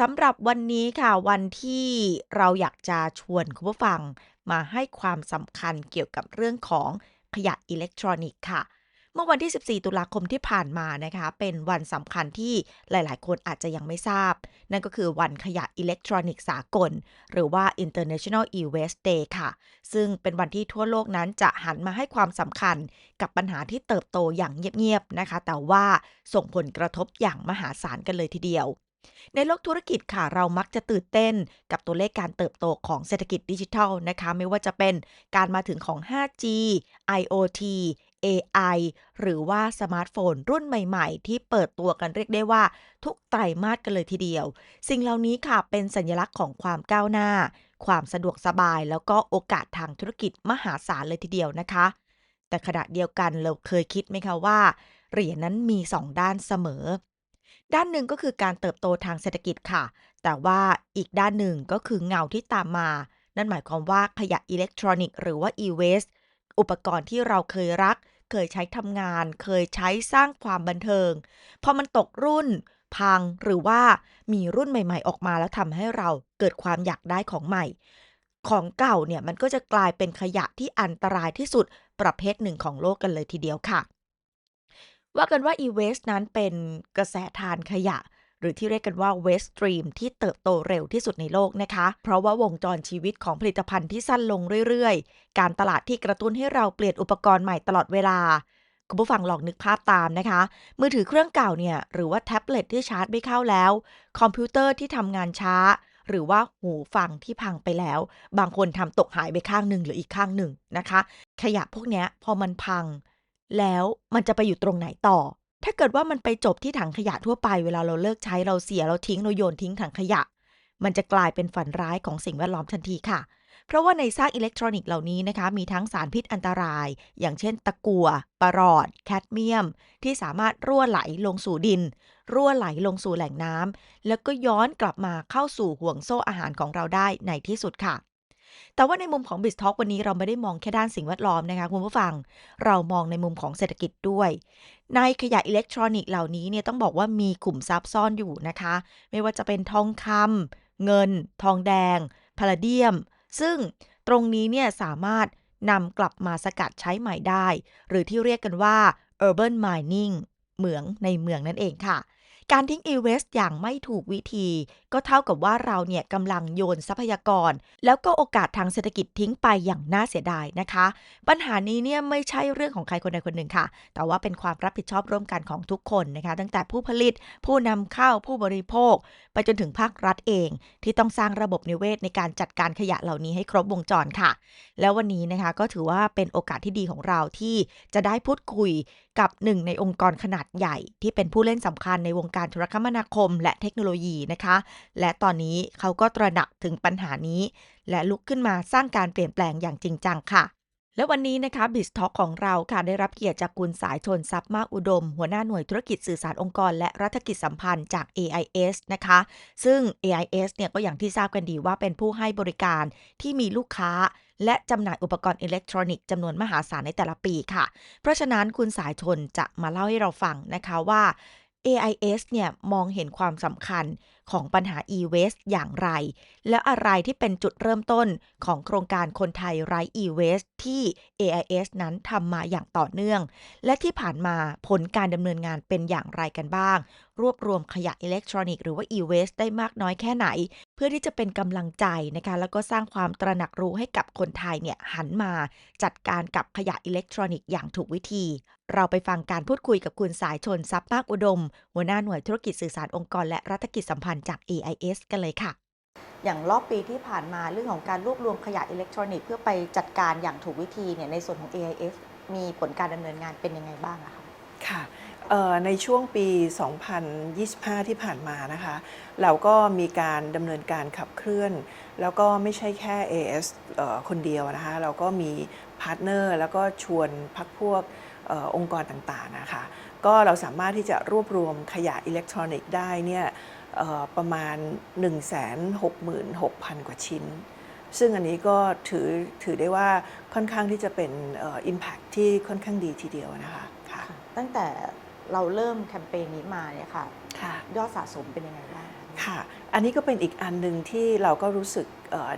สำหรับวันนี้ค่ะวันที่เราอยากจะชวนคุณผู้ฟังมาให้ความสำคัญเกี่ยวกับเรื่องของขยะอิเล็กทรอนิกส์ค่ะ เมื่อวันที่ 14 ตุลาคมที่ผ่านมานะคะ เป็นวันสำคัญที่หลายๆ คนอาจจะยังไม่ทราบ นั่นก็คือวันขยะอิเล็กทรอนิกส์สากล หรือว่า International E-Waste Day ค่ะ ซึ่งเป็นวันที่ทั่วโลกนั้นจะหันมาให้ความสำคัญกับปัญหาที่เติบโตอย่างเงียบ ๆ นะคะ แต่ว่าส่งผลกระทบอย่างมหาศาลกันเลยทีเดียว ในโลกธุรกิจค่ะเรามักจะตื่นเต้นกับตัวเลขการเติบโตของเศรษฐกิจดิจิทัลนะคะ ไม่ว่าจะเป็นการมาถึงของ 5G IoT AI หรือว่าสมาร์ทโฟนรุ่นใหม่ๆ ที่เปิดตัวกันเรียกได้ว่า ทุกไตรมาสกันเลยทีเดียว สิ่งเหล่านี้ค่ะเป็นสัญลักษณ์ของความก้าวหน้า ความสะดวกสบาย แล้วก็โอกาสทางธุรกิจมหาศาลเลยทีเดียวนะคะ แต่ขณะเดียวกันเราเคยคิดไหมคะว่าเหรียญนั้นมี 2 ด้านเสมอ ด้านหนึ่งก็คือการเติบโตทางเศรษฐกิจค่ะ แต่ว่าอีกด้านหนึ่งก็คือเงาที่ตามมา นั่นหมายความว่าขยะอิเล็กทรอนิกส์หรือว่า e-waste อุปกรณ์ที่เราเคยรัก เคยใช้ทำงาน เคยใช้สร้างความบันเทิง พอมันตกรุ่น พังหรือว่ามีรุ่นใหม่ๆ ออกมาแล้วทำให้เราเกิดความอยากได้ของใหม่ ของเก่าเนี่ยมันก็จะกลายเป็นขยะที่อันตรายที่สุดประเภทหนึ่งของโลกกันเลยทีเดียวค่ะ ว่ากันว่า e-waste นั้นเป็นกระแสทานขยะ หรือที่เรียกกันว่า waste stream ที่เติบโตเร็วที่สุดในโลกนะคะ เพราะว่าวงจรชีวิตของผลิตภัณฑ์ที่สั้นลงเรื่อยๆ การตลาดที่กระตุ้นให้เราเปลี่ยนอุปกรณ์ใหม่ตลอดเวลาคุณผู้ฟังลองนึกภาพตามนะคะ มือถือเครื่องเก่าเนี่ย หรือว่าแท็บเล็ตที่ชาร์จไม่เข้าแล้ว คอมพิวเตอร์ที่ทำงานช้า หรือว่าหูฟังที่พังไปแล้ว บางคนทำตกหายไปข้างหนึ่งหรืออีกข้างหนึ่งนะคะ ขยะพวกนี้พอมันพัง แล้วมันจะไปอยู่ตรงไหนต่อ ถ้าเกิดว่ามันไปจบที่ถังขยะทั่วไป เวลาเราเลิกใช้เราเสียเราทิ้งเราโยนทิ้งถังขยะ มันจะกลายเป็นฝันร้ายของสิ่งแวดล้อมทันทีค่ะ เพราะว่าในซากอิเล็กทรอนิกส์เหล่านี้นะคะ มีทั้งสารพิษอันตราย อย่างเช่น ตะกั่วปรอด แคดเมียม ที่สามารถรั่วไหลลงสู่ดิน รั่วไหลลงสู่แหล่งน้ำแล้วก็ย้อนกลับมาเข้าสู่ห่วงโซ่อาหารของเราได้ในที่สุดค่ะ แต่ว่าในมุมของ b i z Talk วันนี้เราไม่ได้มองแค่ด้านสิ่งแวดล้อมนะคะคุณผู้ฟัง เรามองในมุมของเศรษฐกิจด้วย ในขยะอิเล็กทรอนิกส์เหล่านี้เนี่ยต้องบอกว่ามีกลุ่มทรัพย์ซ่อนอยู่นะคะ ไม่ว่าจะเป็นทองคำเงิน ทองแดงพาลาเดียม ซึ่งตรงนี้เนี่ยสามารถนำกลับมาสกัดใช้ใหม่ได้ หรือที่เรียกกันว่า urban mining เหมืองในเมืองนั่นเองค่ะ การทิ้ง e-waste อย่างไม่ถูกวิธี ก็เท่ากับว่าเราเนี่ยกำลังโยนทรัพยากร แล้วก็โอกาสทางเศรษฐกิจทิ้งไปอย่างน่าเสียดายนะคะ ปัญหานี้เนี่ยไม่ใช่เรื่องของใครคนใดคนหนึ่งค่ะ แต่ว่าเป็นความรับผิดชอบร่วมกันของทุกคนนะคะ ตั้งแต่ผู้ผลิต ผู้นำเข้าผู้บริโภค ไปจนถึงภาครัฐเอง ที่ต้องสร้างระบบนิเวศในการจัดการขยะเหล่านี้ให้ครบวงจรค่ะ แล้ววันนี้นะคะก็ถือว่าเป็นโอกาสที่ดีของเราที่จะได้พูดคุย กับหนึ่งในองค์กรขนาดใหญ่ ที่เป็นผู้เล่นสำคัญในวงการโทรคมนาคม และเทคโนโลยีนะคะ และตอนนี้เขาก็ตระหนักถึงปัญหานี้ และลุกขึ้นมาสร้างการเปลี่ยนแปลงอย่างจริงจังค่ะและวันนี้นะคะบิสท็อกของเราค่ะได้รับเกียรติจากคุณสายชนทรัพย์มากอุดม หัวหน้าหน่วยธุรกิจสื่อสารองค์กร และรัฐกิจสัมพันธ์จาก AIS นะคะ ซึ่ง AIS เนี่ยก็อย่างที่ทราบกันดีว่าเป็นผู้ให้บริการที่มีลูกค้า และจำหน่ายอุปกรณ์อิเล็กทรอนิกส์จำนวนมหาศาลในแต่ละปีค่ะ เพราะฉะนั้นคุณสายชนจะมาเล่าให้เราฟังนะคะว่า AIS เนี่ยมองเห็นความสำคัญ ของปัญหา e-waste อย่างไร และอะไรที่เป็นจุดเริ่มต้นของโครงการคนไทยไร้ e-waste ที่ AIS นั้นทำมาอย่างต่อเนื่อง และที่ผ่านมาผลการดำเนินงานเป็นอย่างไรกันบ้าง รวบรวมขยะอิเล็กทรอนิกส์หรือว่า e-waste ได้มากน้อยแค่ไหน เพื่อที่จะเป็นกำลังใจนะคะแล้วก็สร้างความตระหนักรู้ให้กับคนไทยเนี่ยหันมาจัดการกับขยะอิเล็กทรอนิกส์อย่างถูกวิธี เราไปฟังการพูดคุยกับคุณสายชนทรัพย์มากอุดม หัวหน้าหน่วยธุรกิจสื่อสารองค์กรและรัฐกิจสัมพันธ์จาก AIS กันเลยค่ะ อย่างรอบปีที่ผ่านมาเรื่องของการรวบรวมขยะอิเล็กทรอนิกส์เพื่อไปจัดการอย่างถูกวิธีเนี่ยในส่วนของ AIS มีผลการดำเนินงานเป็นยังไงบ้างอะคะค่ะเอ่อในช่วงปี 2025 ที่ผ่านมานะคะ เราก็มีการดำเนินการขับเคลื่อน แล้วก็ไม่ใช่แค่ AS เอ่อคนเดียวนะคะ เราก็มีพาร์ทเนอร์ แล้วก็ชวนพักพวกเออองค์กรต่างๆนะคะ ก็เราสามารถที่จะรวบรวมขยะอิเล็กทรอนิกส์ได้เนี่ยเอ่อประมาณ 166,000 กว่าชิ้น ซึ่งอันนี้ก็ถือถือได้ว่าค่อนข้างที่จะเป็นเอ่อ impact ที่ค่อนข้างดีทีเดียวนะคะค่ะตั้งแต่เราเริ่มแคมเปญนี้มาเนี่ยค่ะค่ะยอดสะสมเป็นยังไงบ้างค่ะ อันนี้ก็เป็นอีกอันหนึ่งที่เราก็รู้สึก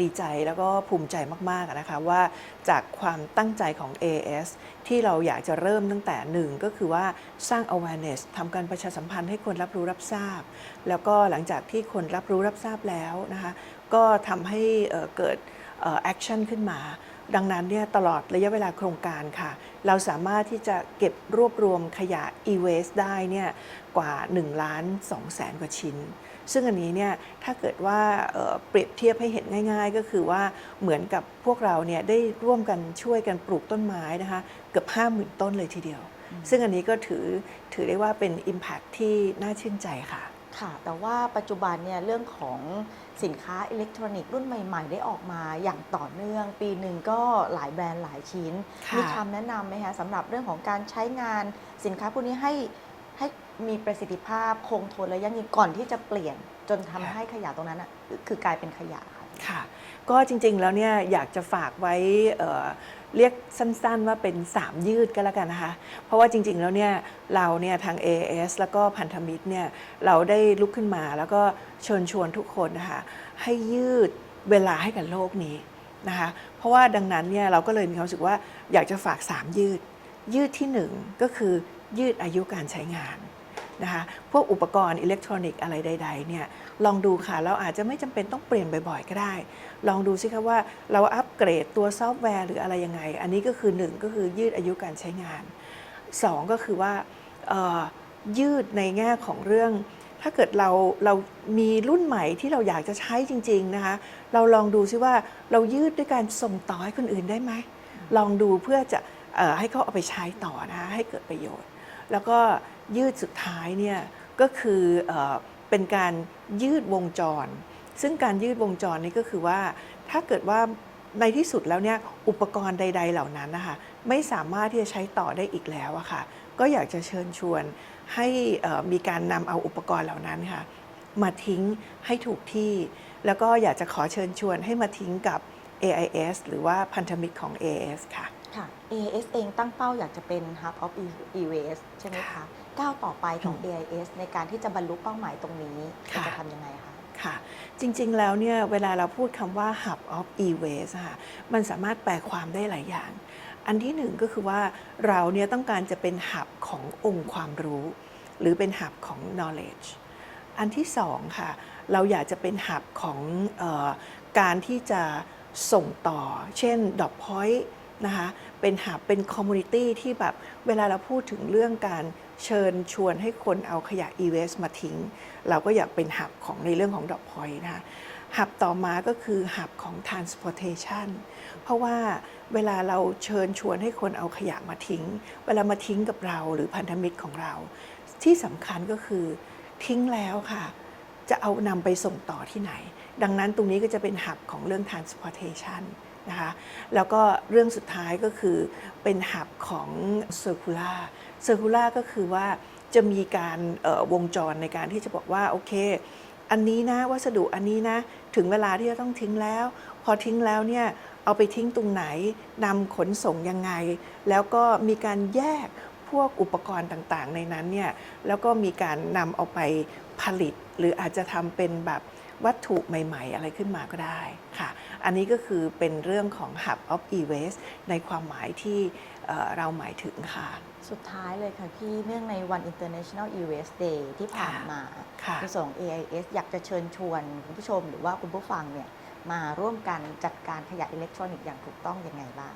ดีใจแล้วก็ภูมิใจมากๆนะคะว่าจากความตั้งใจของ AS ที่เราอยากจะเริ่มตั้งแต่หนึ่งก็คือว่าสร้าง awareness ทำการประชาสัมพันธ์ให้คนรับรู้รับทราบ แล้วก็หลังจากที่คนรับรู้รับทราบแล้วนะคะก็ทำให้เกิดแอคชั่นขึ้นมาดังนั้นเนี่ยตลอดระยะเวลาโครงการค่ะ เราสามารถที่จะเก็บรวบรวมขยะ e-waste ได้เนี่ยกว่า 1 ล้าน2แสนกว่าชิ้น ซึ่งอันนี้เนี่ยถ้าเกิดว่าเอ่อเปรียบเทียบให้เห็นง่าย ๆ ก็คือว่าเหมือนกับพวกเราเนี่ยได้ร่วมกันช่วยกันปลูกต้นไม้นะคะเกือบ 50,000 ต้นเลยทีเดียว ซึ่งอันนี้ก็ถือถือได้ว่าเป็น Impact ที่น่าชื่นใจค่ะค่ะ แต่ว่าปัจจุบันเนี่ยเรื่องของสินค้าอิเล็กทรอนิกส์รุ่นใหม่ ๆ ได้ออกมาอย่างต่อเนื่อง ปีหนึ่งก็หลายแบรนด์หลายชิ้นค่ะมีคำแนะนำไหมคะสำหรับเรื่องของการใช้งานสินค้าพวกนี้ให้ให้ มีประสิทธิภาพคงทนและยั่งยืนก่อนที่จะเปลี่ยนจนทำให้ขยะตรงนั้นอะคือกลายเป็นขยะค่ะค่ะ ก็จริงๆแล้วเนี่ยอยากจะฝากไว้เอ่อเรียกสั้นๆว่าเป็น 3 ยืดก็แล้วกันนะคะ เพราะว่าจริงๆแล้วเนี่ยเราเนี่ยทาง AS แล้วก็พันธมิตรเนี่ยเราได้ลุกขึ้นมาแล้วก็เชิญชวนทุกคนนะคะให้ยืดเวลาให้กับโลกนี้นะคะเพราะว่าดังนั้นเนี่ยเราก็เลยมีความรู้สึกว่าอยากจะฝาก 3 ยืด ยืดที่ 1 ก็คือยืดอายุการใช้งาน นะคะพวกอุปกรณ์อิเล็กทรอนิกส์อะไรใดๆเนี่ยลองดูค่ะ เราอาจจะไม่จำเป็นต้องเปลี่ยนบ่อยๆ ก็ได้ ลองดูสิคะว่าเราอัปเกรดตัวซอฟต์แวร์หรืออะไรยังไง อันนี้ก็คือ 1 ก็คือยืดอายุการใช้งาน 2 ก็คือว่ายืดในแง่ของเรื่อง ถ้าเกิดเราเรามีรุ่นใหม่ที่เราอยากจะใช้จริงๆนะคะเราลองดูซิว่าเรายืดด้วยการส่งต่อให้คนอื่นได้ไหมลองดูเพื่อจะอให้เขาเอาไปใช้ต่อนะคะให้เกิดประโยชน์ แล้วก็ยืดสุดท้ายเนี่ยก็คือเป็นการยืดวงจร ซึ่งการยืดวงจรนี้ก็คือว่าถ้าเกิดว่าในที่สุดแล้วเนี่ยอุปกรณ์ใด ๆ เหล่านั้นนะคะไม่สามารถที่จะใช้ต่อได้อีกแล้วอะค่ะก็อยากจะเชิญชวนให้มีการนำเอาอุปกรณ์เหล่านั้นค่ะมาทิ้งให้ถูกที่ แล้วก็อยากจะขอเชิญชวนให้มาทิ้งกับ AIS หรือว่าพันธมิตรของ AIS ค่ะ ค่ะ AIS เองตั้งป้าอยากจะเป็น Hub of E-Waste ใช่ไหมคะก้าวต่อไปของ AIS ในการที่จะบรรลุเป้าหมายตรงนี้ค่ะจะทำยังไงคะค่ะจริงๆ แล้วเนี่ยเวลาเราพูดคำว่า hub of e-waste อะค่ะมันสามารถแปลความได้หลายอย่าง อันที่หนึ่งก็คือว่าเราเนี่ยต้องการจะเป็น hub ขององค์ความรู้ หรือเป็น hub ของ knowledge อันที่สองค่ะเราอยากจะเป็น hub ของเออการที่จะส่งต่อ เช่น dot point นะคะเป็นหับเป็นคอมมูนิตี้ที่แบบเวลาเราพูดถึงเรื่องการเชิญชวนให้คนเอาขยะ e-waste มาทิ้ง เราก็อยากเป็นหับของในเรื่องของ dot point นะคะหับต่อมาก็คือหับของ transportation เพราะว่าเวลาเราเชิญชวนให้คนเอาขยะมาทิ้ง เวลามาทิ้งกับเราหรือพันธมิตรของเรา ที่สำคัญก็คือทิ้งแล้วค่ะ จะเอานำไปส่งต่อที่ไหน ดังนั้นตรงนี้ก็จะเป็นหับของเรื่อง transportation นะคะแล้วก็เรื่องสุดท้ายก็คือเป็นหับของ circular circular ก็คือว่าจะมีการวงจรในการที่จะบอกว่าโอเค อันนี้นะวัสดุอันนี้นะ ถึงเวลาที่จะต้องทิ้งแล้ว พอทิ้งแล้วเนี่ยเอาไปทิ้งตรงไหนนำขนส่งยังไง แล้วก็มีการแยกพวกอุปกรณ์ต่างๆ ในนั้นเนี่ยแล้วก็มีการนำเอาไปผลิต หรืออาจจะทำเป็นแบบวัตถุใหม่ ๆ อะไรขึ้นมาก็ได้ค่ะ อันนี้ก็คือเป็นเรื่องของ Hub of e-waste ในความหมายที่เอ่อเราหมายถึงค่ะ สุดท้ายเลยค่ะพี่เนื่องในวัน International E-Waste Day ที่ผ่านมาค่ะในส่วนของ AIS อยากจะเชิญชวนคุณผู้ชมหรือว่าคุณผู้ฟังเนี่ยมาร่วมกันจัดการขยะอิเล็กทรอนิกส์อย่างถูกต้องยังไงบ้าง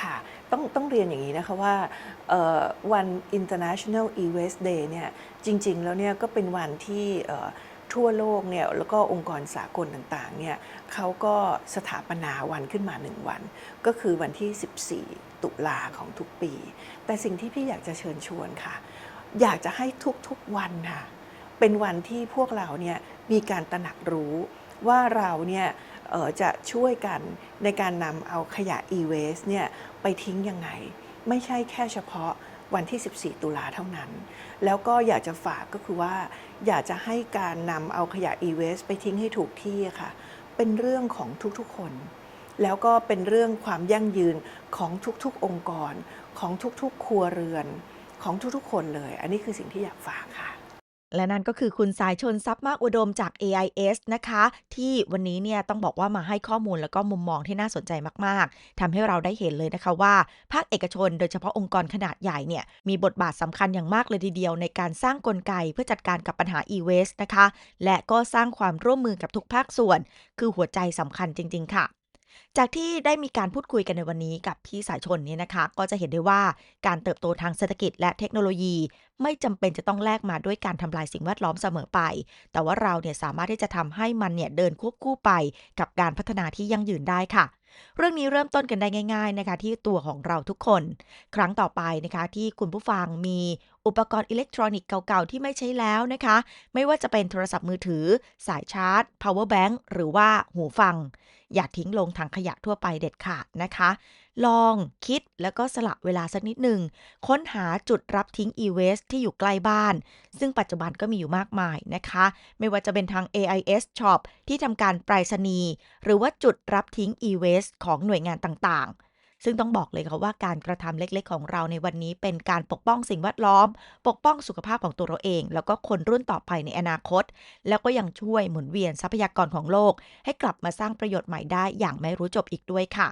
ค่ะต้องต้องเรียนอย่างนี้นะคะว่าเอ่อวัน International e-waste day เนี่ยจริง ๆ แล้วเนี่ยก็เป็นวันที่เอ่อ ทั่วโลกเนี่ยแล้วก็องค์กรสากลต่างๆเนี่ยเขาก็สถาปนาวันขึ้นมาหนึ่งวัน ก็คือวันที่ 14 ตุลาของทุกปี แต่สิ่งที่พี่อยากจะเชิญชวนค่ะ อยากจะให้ทุกๆวันค่ะเป็นวันที่พวกเราเนี่ยมีการตระหนักรู้ว่าเราเนี่ยจะช่วยกันในการนำเอาขยะ e-waste เนี่ยไปทิ้งยังไง ไม่ใช่แค่เฉพาะ วันที่ 14 ตุลาเท่านั้น แล้วก็อยากจะฝากก็คือว่า อยากจะให้การนำเอาขยะ e-waste ไปทิ้งให้ถูกที่ค่ะ เป็นเรื่องของทุกๆคน แล้วก็เป็นเรื่องความยั่งยืนของทุกๆองค์กร ของทุกๆครัวเรือน ของทุกๆคนเลย อันนี้คือสิ่งที่อยากฝากค่ะ และนั่นก็คือคุณสายชนทรัพย์มากอุดมจาก AIS นะคะ ที่วันนี้เนี่ยต้องบอกว่ามาให้ข้อมูลแล้วก็มุมมองที่น่าสนใจมาก ๆทำให้เราได้เห็นเลยนะคะว่า ภาคเอกชนโดยเฉพาะองค์กรขนาดใหญ่เนี่ยมีบทบาทสำคัญอย่างมากเลยทีเดียว ในการสร้างกลไกเพื่อจัดการกับปัญหา e-waste นะคะ และก็สร้างความร่วมมือกับทุกภาคส่วน คือหัวใจสำคัญจริง ๆ ค่ะ จากที่ได้มีการพูดคุยกันในวันนี้กับพี่สายชนเนี่ยนะคะ ก็จะเห็นได้ว่าการเติบโตทางเศรษฐกิจและเทคโนโลยี ไม่จำเป็นจะต้องแลกมาด้วยการทำลายสิ่งแวดล้อมเสมอไป แต่ว่าเราเนี่ยสามารถที่จะทำให้มันเนี่ยเดินควบคู่ไปกับการพัฒนาที่ยั่งยืนได้ค่ะเรื่องนี้เริ่มต้นกันได้ง่าย ๆนะคะ ที่ตัวของเราทุกคน ครั้งต่อไปนะคะ ที่คุณผู้ฟังมี อุปกรณ์อิเล็กทรอนิกส์เก่าๆ ที่ไม่ใช้แล้วนะคะ ไม่ว่าจะเป็นโทรศัพท์มือถือ สายชาร์จ power bank หรือว่าหูฟัง อย่าทิ้งลงถังขยะทั่วไปเด็ดขาดนะคะ ลองคิดแล้วก็สละเวลาสักนิดหนึ่ง ค้นหาจุดรับทิ้ง e-waste ที่อยู่ใกล้บ้าน ซึ่งปัจจุบันก็มีอยู่มากมายนะคะ ไม่ว่าจะเป็นทาง AIS Shop ที่ทำการไปรษณีย์หรือว่าจุดรับทิ้ง e-waste ของหน่วยงานต่างๆ ซึ่งต้องบอกเลยค่ะว่าการกระทำเล็กๆ ของเราในวันนี้เป็นการปกป้องสิ่งแวดล้อม ปกป้องสุขภาพของตัวเราเอง แล้วก็คนรุ่นต่อไปในอนาคต แล้วก็ยังช่วยหมุนเวียนทรัพยากรของโลก ให้กลับมาสร้างประโยชน์ใหม่ได้อย่างไม่รู้จบอีกด้วยค่ะ